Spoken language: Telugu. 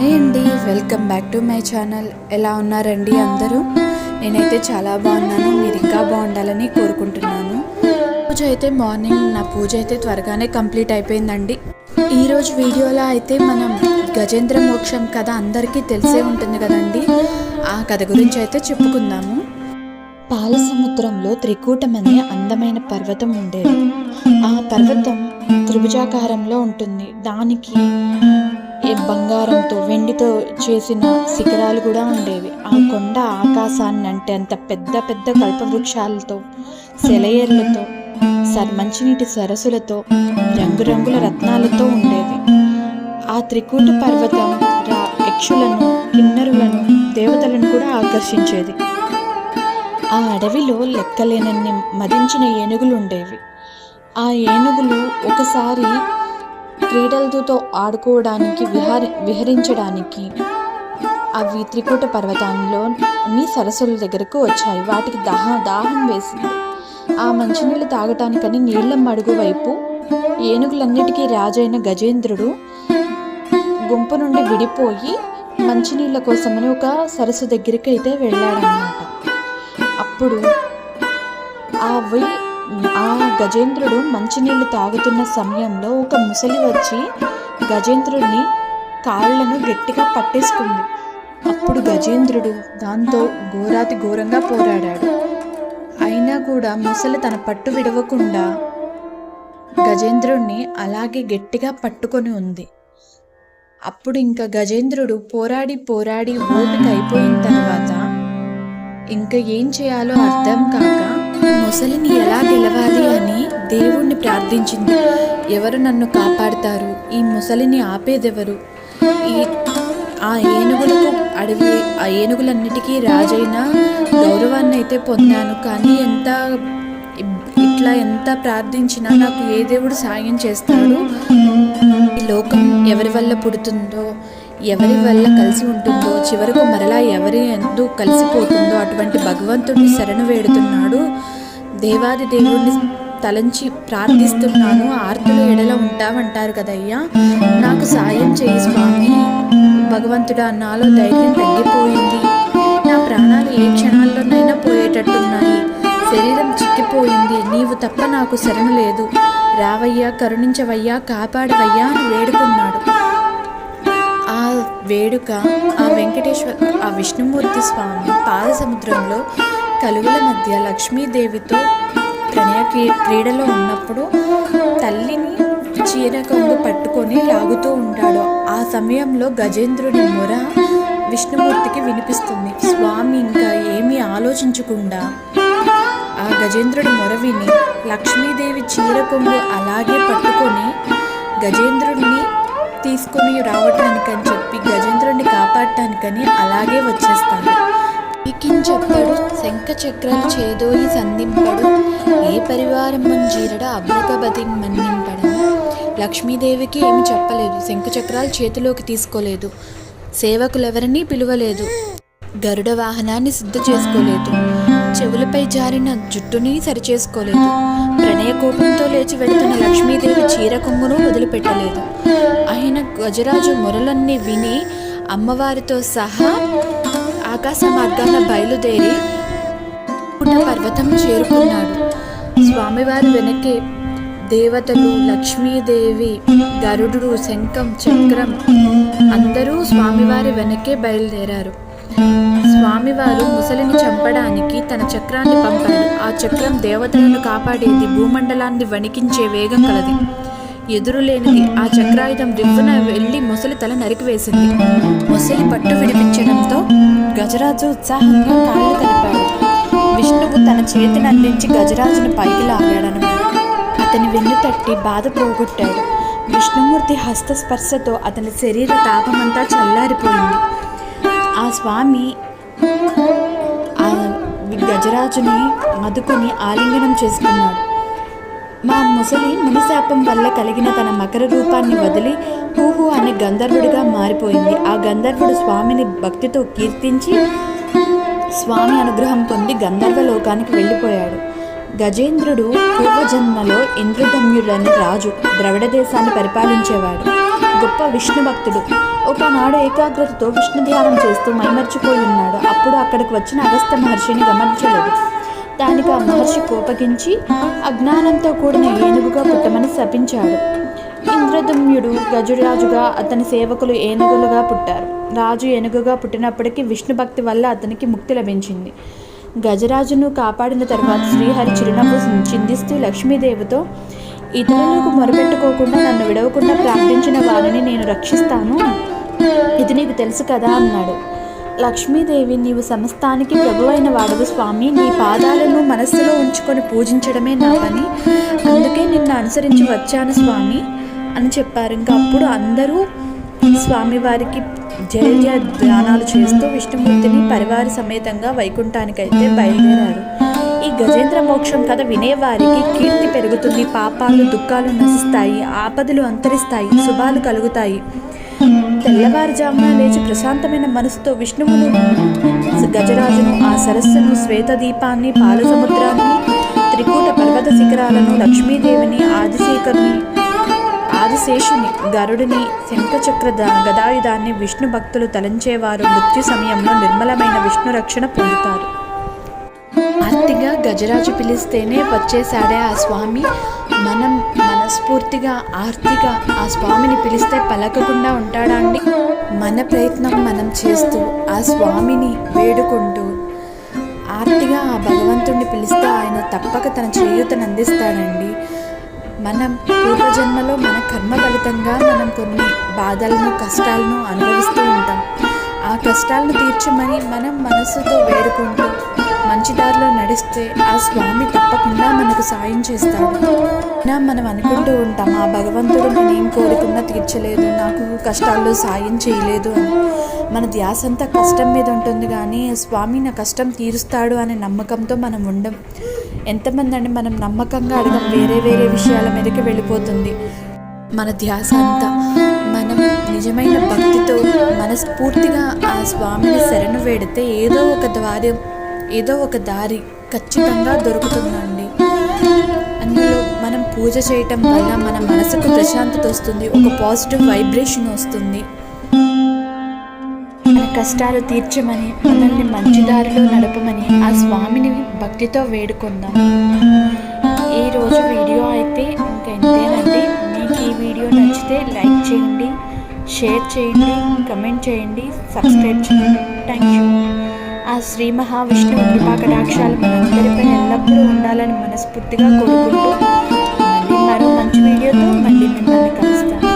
హాయ్ అండి welcome back to my channel. ఎలా ఉన్నారండి అందరూ? నేనైతే చాలా బాగున్నాను మీరు ఇంకా బాగుండాలని కోరుకుంటున్నాను. పూజ అయితే మార్నింగ్ నా పూజ అయితే త్వరగానే కంప్లీట్ అయిపోయిందండి. ఈరోజు వీడియోలో అయితే మనం గజేంద్ర మోక్షం కథ అందరికీ తెలిసే ఉంటుంది కదండి. ఆ కథ గురించి అయితే చెప్పుకుందాము. పాల సముద్రంలో త్రికూటం అనే అందమైన పర్వతం ఉండేది. ఆ పర్వతం త్రిభుజాకారంలో ఉంటుంది. దానికి బంగారంతో వెండితో చేసిన శిఖరాలు కూడా ఉండేవి. ఆ కొండ ఆకాశాన్ని అంటే అంత పెద్ద పెద్ద కల్పవృక్షాలతో సెలయేర్లతో సర్ మంచినీటి సరస్సులతో రంగురంగుల రత్నాలతో ఉండేది ఆ త్రికూట పర్వతం రా యక్షులను కిన్నరులను దేవతలను కూడా ఆకర్షించేది. ఆ అడవిలో లెక్కలేనన్ని మదించిన ఏనుగులు ఉండేవి. ఆ ఏనుగులు ఒకసారి క్రీడలతో ఆడుకోవడానికి విహారి విహరించడానికి అవి త్రికూట పర్వతంలో సరస్సుల దగ్గరకు వచ్చాయి. వాటికి దాహ దాహం వేసింది. ఆ మంచినీళ్ళు తాగటానికని నీళ్ళ మడుగు వైపు ఏనుగులన్నిటికీ రాజైన గజేంద్రుడు గుంపు నుండి విడిపోయి మంచినీళ్ళ కోసమని ఒక సరస్సు దగ్గరికి అయితే వెళ్ళాడనమాట అప్పుడు అవి ఆ గజేంద్రుడు మంచినీళ్ళు తాగుతున్న సమయంలో ఒక ముసలి వచ్చి గజేంద్రుడిని కాళ్ళను గట్టిగా పట్టేసుకుంది. అప్పుడు గజేంద్రుడు దాంతో ఘోరాతి ఘోరంగా పోరాడాడు. అయినా కూడా ముసలి తన పట్టు విడవకుండా గజేంద్రుణ్ణి అలాగే గట్టిగా పట్టుకొని ఉంది. అప్పుడు ఇంకా గజేంద్రుడు పోరాడి పోరాడి ఓపిక అయిపోయిన తర్వాత ఇంకా ఏం చేయాలో అర్థం కాక ముసలిని ఎలా గెలవాలి అని దేవుణ్ణి ప్రార్థించింది. ఎవరు నన్ను కాపాడుతారు? ఈ ముసలిని ఆపేదెవరు? ఈ ఆ ఏనుగులకు అడవి ఆ ఏనుగులన్నిటికీ రాజైన గౌరవాన్ని అయితే పొందాను. కానీ ఎంత ఇట్లా ఎంత ప్రార్థించినా నాకు ఏ దేవుడు సాయం చేస్తాడు? ఈ లోకం ఎవరి వల్ల పుడుతుందో ఎవరి వల్ల కలిసి ఉంటుందో చివరకు మరలా ఎవరి ఎందు కలిసిపోతుందో అటువంటి భగవంతుడిని శరణు వేడుతున్నాడు. దేవాది దేవుడిని తలంచి ప్రార్థిస్తున్నాను. ఆర్తులు ఎడల ఉంటామంటారు కదయ్యా. నాకు సాయం చేయి స్వామి. భగవంతుడా నాలో ధైర్యం తగ్గిపోయింది. నా ప్రాణాలు ఏ క్షణాల్లోనైనా పోయేటట్టున్నాయి. శరీరం చిక్కిపోయింది. నీవు తప్ప నాకు శరణు లేదు. రావయ్యా కరుణించవయ్యా కాపాడవయ్యా అని వేడుకున్నాడు. వేడుక ఆ వెంకటేశ్వర ఆ విష్ణుమూర్తి స్వామి పాదసముద్రంలో కలుగుల మధ్య లక్ష్మీదేవితో ప్రణయ క్రీ- క్రీడలో ఉన్నప్పుడు తల్లిని చీరకొంగు పట్టుకొని లాగుతూ ఉంటాడు. ఆ సమయంలో గజేంద్రుడి మొర విష్ణుమూర్తికి వినిపిస్తుంది. స్వామి ఇంకా ఏమీ ఆలోచించకుండా ఆ గజేంద్రుడి మొర విని లక్ష్మీదేవి చీరకొంగు అలాగే పట్టుకొని గజేంద్రుడిని తీసుకొని రావటానికని చెప్పి గజేంద్రుడిని కాపాడటానికని అలాగే వచ్చేస్తాడు. చెప్పాడు? శంఖ చక్రాలు చేదోయి సంధింపడు. ఏ పరివారం మంజీరడ? అభ్రగపతి మన్నింపడను లక్ష్మీదేవికి ఏమి చెప్పలేదు. శంఖ చక్రాలు చేతిలోకి తీసుకోలేదు. సేవకులెవరినీ పిలువలేదు. గరుడ వాహనాన్ని సిద్ధ చేసుకోలేదు. చెవులపై జారిన జుట్టుని సరిచేసుకోలేదు. ప్రణయ కోపంతో లేచి వెళుతున్న లక్ష్మీదేవి చీర కొంగును వదిలిపెట్టలేదు. ఆయన గజరాజు మొరలన్నీ విని అమ్మవారితో సహా ఆకాశ మార్గాన బయలుదేరి పుట్ట పర్వతం చేరుకున్నాడు. స్వామివారి వెనకే దేవతలు లక్ష్మీదేవి గరుడు శంఖం చక్రం అందరూ స్వామివారి వెనకే బయలుదేరారు. స్వామివారు ముసలిని చంపడానికి తన చక్రాన్ని పంపారు ఆ చక్రం దేవతలను కాపాడేది భూమండలాన్ని వణికించే వేగం కలది. ఎదురులేనిది ఆ చక్రాయుధం రివ్వున వెళ్ళి ముసలి తల నరికివేసింది ముసలి పట్టు విడిపించడంతో గజరాజు ఉత్సాహంగా కాళ్ళు కలిపాడు విష్ణువు తన చేతిని అందించి గజరాజును పైకి లాగాడనమాట. అతని వెన్ను తట్టి బాధ పోగొట్టాడు. విష్ణుమూర్తి హస్తస్పర్శతో అతని శరీర తాపమంతా చల్లారిపోయింది. స్వామి ఆ గజరాజుని మదుకుని ఆలింగనం చేసుకున్నాడు. మా ముసలి మునిశాపం వల్ల కలిగిన తన మకర రూపాన్ని వదిలి హూహు అనే గంధర్వుడిగా మారిపోయింది. ఆ గంధర్వుడు స్వామిని భక్తితో కీర్తించి స్వామి అనుగ్రహం పొంది గంధర్వ లోకానికి వెళ్ళిపోయాడు. గజేంద్రుడు పూర్వజన్మలో ఇంద్రదమ్యుడని రాజు ద్రవిడ దేశాన్ని పరిపాలించేవాడు. గొప్ప విష్ణు భక్తుడు. ఒకనాడు ఏకాగ్రతతో విష్ణు ధ్యానం చేస్తూ మైమర్చిపోయి ఉన్నాడు. అప్పుడు అక్కడికి వచ్చిన అగస్త్య మహర్షిని గమనించలేదు. దానికి ఆ మహర్షి కోపగించి అజ్ఞానంతో కూడిన ఏనుగుగా పుట్టమని శపించాడు. ఇంద్రదమ్యుడు గజరాజుగా అతని సేవకులు ఏనుగులుగా పుట్టారు. రాజు ఏనుగుగా పుట్టినప్పటికీ విష్ణు భక్తి వల్ల అతనికి ముక్తి లభించింది. గజరాజును కాపాడిన తర్వాత శ్రీహరి చిరునవ్వు చిందిస్తూ లక్ష్మీదేవితో ఇతరులకు మొరపెట్టుకోకుండా నన్ను విడవకుండా ప్రార్థించిన వారిని నేను రక్షిస్తాను. ఇది నీకు తెలుసు కదా అన్నాడు. లక్ష్మీదేవి నీవు సమస్తానికి ప్రభువైన వాడవు స్వామి. నీ పాదాలను మనస్సులో ఉంచుకొని పూజించడమే నా పని. అందుకే నిన్ను అనుసరించి వచ్చాను స్వామి అని చెప్పారు. ఇంకా అప్పుడు అందరూ స్వామివారికి జయ జయ ధ్యానాలు చేస్తూ విష్ణుమూర్తిని పరివార సమేతంగా వైకుంఠానికైతే బయలుదేరారు. గజేంద్ర మోక్షం కథ వినేవారికి కీర్తి పెరుగుతుంది పాపాలు దుఃఖాలు నశిస్తాయి ఆపదలు అంతరిస్తాయి శుభాలు కలుగుతాయి. తెల్లవారుజామున లేచి ప్రశాంతమైన మనసుతో విష్ణువును గజరాజును ఆ సరస్సును శ్వేతదీపాన్ని పాల సముద్రాన్ని త్రికూట పర్వత శిఖరాలను లక్ష్మీదేవిని ఆదిశేఖరుని ఆదిశేషుని గరుడిని శంఖచక్ర గదాయుధాన్ని విష్ణు భక్తులు తలంచేవారు. మృత్యు సమయంలో నిర్మలమైన విష్ణు రక్షణ పొందుతారు. ఆర్తిగా గజరాజు పిలిస్తేనే వచ్చేసాడే ఆ స్వామి. మనం మనస్ఫూర్తిగా ఆర్తిగా ఆ స్వామిని పిలిస్తే పలకకుండా ఉంటాడా అండి? మన ప్రయత్నం మనం చేస్తూ ఆ స్వామిని వేడుకుంటూ ఆర్తిగా ఆ భగవంతుణ్ణి పిలిస్తే ఆయన తప్పక తన చేయూతను అందిస్తాడండి. మనం పూర్వజన్మలో మన కర్మ ఫలితంగా మనం కొన్ని బాధలను కష్టాలను అనుభవిస్తూ ఉంటాం. ఆ కష్టాలను తీర్చమని మనం మనసుతో వేడుకుంటూ మంచి దారిలో నడిస్తే ఆ స్వామి తప్పకుండా మనకు సాయం చేస్తాడు. నా మనం అనుకుంటూ ఉంటాం ఆ భగవంతుడు నేనేం కోరుకున్నా తీర్చలేదు నాకు కష్టాల్లో సాయం చేయలేదు అని. మన ధ్యాస అంతా కష్టం మీద ఉంటుంది కానీ స్వామి నా కష్టం తీరుస్తాడు అనే నమ్మకంతో మనం ఉండం. ఎంతమంది అంటే మనం నమ్మకంగా అడగం వేరే వేరే విషయాల మీదకి వెళ్ళిపోతుంది. మన ధ్యాస అంతా నిజమైన భక్తితో మనస్ఫూర్తిగా ఆ స్వామిని శరణు వేడితే ఏదో ఒక ద్వారం ఏదో ఒక దారి ఖచ్చితంగా దొరుకుతుందండి. అందులో మనం పూజ చేయటం వల్ల మన మనసుకు ప్రశాంతత వస్తుంది ఒక పాజిటివ్ వైబ్రేషన్ వస్తుంది. మన కష్టాలు తీర్చమని మనల్ని మంచి దారిలో నడపమని ఆ స్వామిని భక్తితో వేడుకుందాం. ఈ రోజు వీడియో అయితే ఇంకా ఇంతేనండి మీకు ఈ వీడియో నచ్చితే లైక్ చేయండి. షేర్ చేయండి కమెంట్ చేయండి సబ్స్క్రైబ్ చేయండి. థ్యాంక్ యూ ఆ శ్రీ మహావిష్ణువు కృపాకటాక్షాలు మనందరిపై ఎల్లప్పుడూ ఉండాలని మనస్ఫూర్తిగా కోరుకుంటూ మళ్ళీ మరో మంచి వీడియోతో మళ్ళీ మిమ్మల్ని కలుస్తాను.